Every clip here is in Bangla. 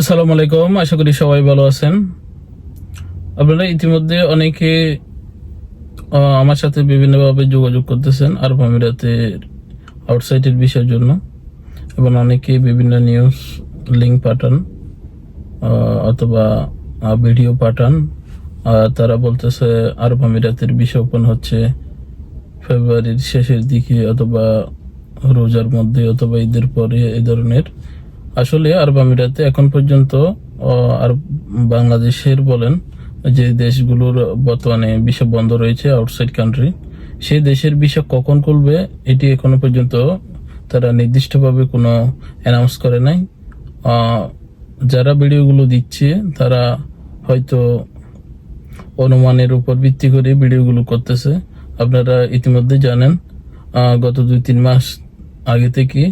আসসালামু আলাইকুম, আশা করি সবাই ভালো আছেন। আপনারা ইতিমধ্যে অনেকে আমার সাথে বিভিন্নভাবে যোগাযোগ করতেছেন আরব আমিরাতের আউটসাইডের বিষয়ের জন্য এবং অনেকে বিভিন্ন নিউজ লিঙ্ক পাঠান অথবা ভিডিও পাঠান। তারা বলতেছে আরব আমিরাতের বিষয় ওপেন হচ্ছে ফেব্রুয়ারির শেষের দিকে অথবা রোজার মধ্যে অথবা ঈদের পরে এই ধরনের। আসলে আরব আমিরাতে এখন পর্যন্ত আর বাংলাদেশের বলেন, যে দেশগুলোর বর্তমানে বিষয় বন্ধ রয়েছে আউটসাইড কান্ট্রি সেই দেশের বিষয় কখন খুলবে, এটি এখনও পর্যন্ত তারা নির্দিষ্টভাবে কোনো অ্যানাউন্স করে নাই। যারা ভিডিওগুলো দিচ্ছে, তারা হয়তো অনুমানের উপর ভিত্তি করে ভিডিওগুলো করতেছে। আপনারা ইতিমধ্যে জানেন গত দুই তিন মাস আগে থেকে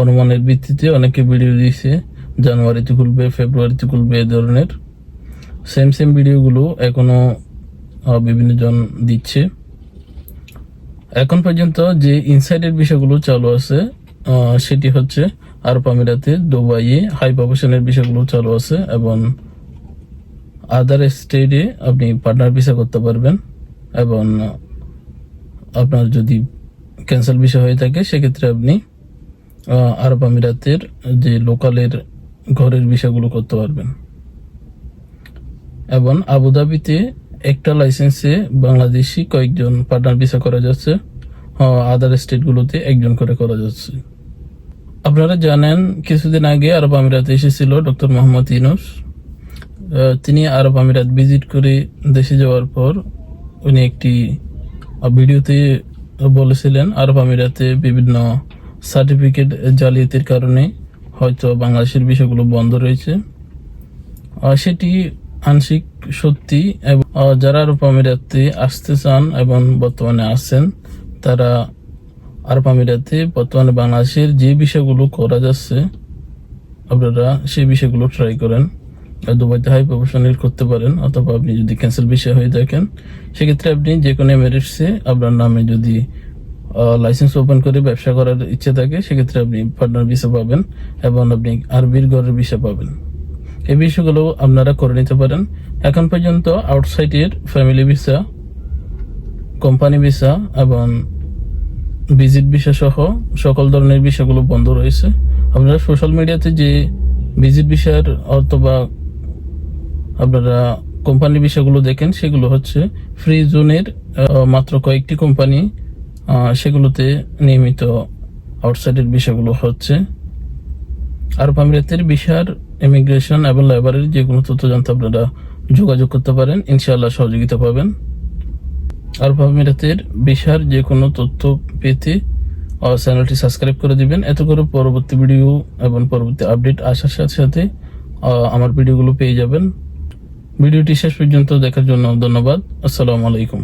অনুমানের ভিত্তিতে অনেকে ভিডিও দিয়েছে জানুয়ারিতে খুলবে ফেব্রুয়ারিতে খুলবে এ ধরনের। সেম সেম ভিডিওগুলো এখনও বিভিন্ন জন দিচ্ছে। এখন পর্যন্ত যে ইনসাইডের বিষয়গুলো চালু আছে সেটি হচ্ছে আরব আমিরাতে দুবাইয়ে হাই প্রফেশনের বিষয়গুলো চালু আছে এবং আদার স্টেটে আপনি পার্টনার ভিসা করতে পারবেন এবং আপনার যদি ক্যান্সেল বিষয় হয়ে থাকে, সেক্ষেত্রে আপনি আরব আমিরাতের যে লোকালের ঘরের বিষয়গুলো করতে পারবেন। এবং আবুধাবিতে একটা লাইসেন্সে বাংলাদেশি কয়েকজন পার্টনার ভিসা করা যাচ্ছে আদার স্টেটগুলোতে একজন করে করা যাচ্ছে। আপনারা জানেন, কিছুদিন আগে আরব আমিরাতে এসেছিল ডক্টর মোহাম্মদ ইনুস তিনি আরব আমিরাত ভিজিট করে দেশে যাওয়ার পর উনি একটি ভিডিওতে বলেছিলেন, আরব আমিরাতে বিভিন্ন সার্টিফিকেট জালিয়াতির কারণে হয়তো বাংলাদেশের বিষয়গুলো বন্ধ রয়েছে। সেটি আংশিক সত্যি এবং যারা আরব আমিরাতে আসতে চান এবং বর্তমানে আসছেন তারা আরব আমিরাতে বর্তমানে বাংলাদেশের যে বিষয়গুলো করা যাচ্ছে, আপনারা সেই বিষয়গুলো ট্রাই করেন। দুবাইতে হাই প্রফেশনাল করতে পারেন, অথবা আপনি যদি ক্যান্সেল বিষয় হয়ে থাকেন, সেক্ষেত্রে আপনি যে কোনো এমিরেটসে আপনার নামে যদি লাইসেন্স ওপেন করে ব্যবসা করার ইচ্ছে থাকে, সেক্ষেত্রে আপনি পার্টনার ভিসা পাবেন এবং আপনি আরবির ঘরের ভিসা পাবেন। এই বিষয়গুলো আপনারা করে নিতে পারেন। এখন পর্যন্ত আউটসাইডের ফ্যামিলি ভিসা কোম্পানি ভিসা এবং ভিজিট ভিসা সহ সকল ধরনের ভিসাগুলো বন্ধ রয়েছে। আপনারা সোশ্যাল মিডিয়াতে যে ভিজিট ভিসার অথবা আপনারা কোম্পানি বিষয়গুলো দেখেন, সেগুলো হচ্ছে ফ্রি জোনের মাত্র কয়েকটি কোম্পানি সেগুলোতে নিয়মিত আউটসাইডের বিষয়গুলো হচ্ছে আরব আমিরাতের বিশার ইমিগ্রেশন এবং লেবারের যে কোনো তথ্য জানতে আপনারা যোগাযোগ করতে পারেন, ইনশাআল্লাহ সহযোগিতা পাবেন। আরব আমিরাতের বিশার যে কোনো তথ্য পেতে চ্যানেলটি সাবস্ক্রাইব করে দিবেন। এত করে পরবর্তী ভিডিও এবং পরবর্তী আপডেট আসার সাথে সাথে আমার ভিডিওগুলো পেয়ে যাবেন। ভিডিওটি শেষ পর্যন্ত দেখার জন্য ধন্যবাদ। আসসালামু আলাইকুম।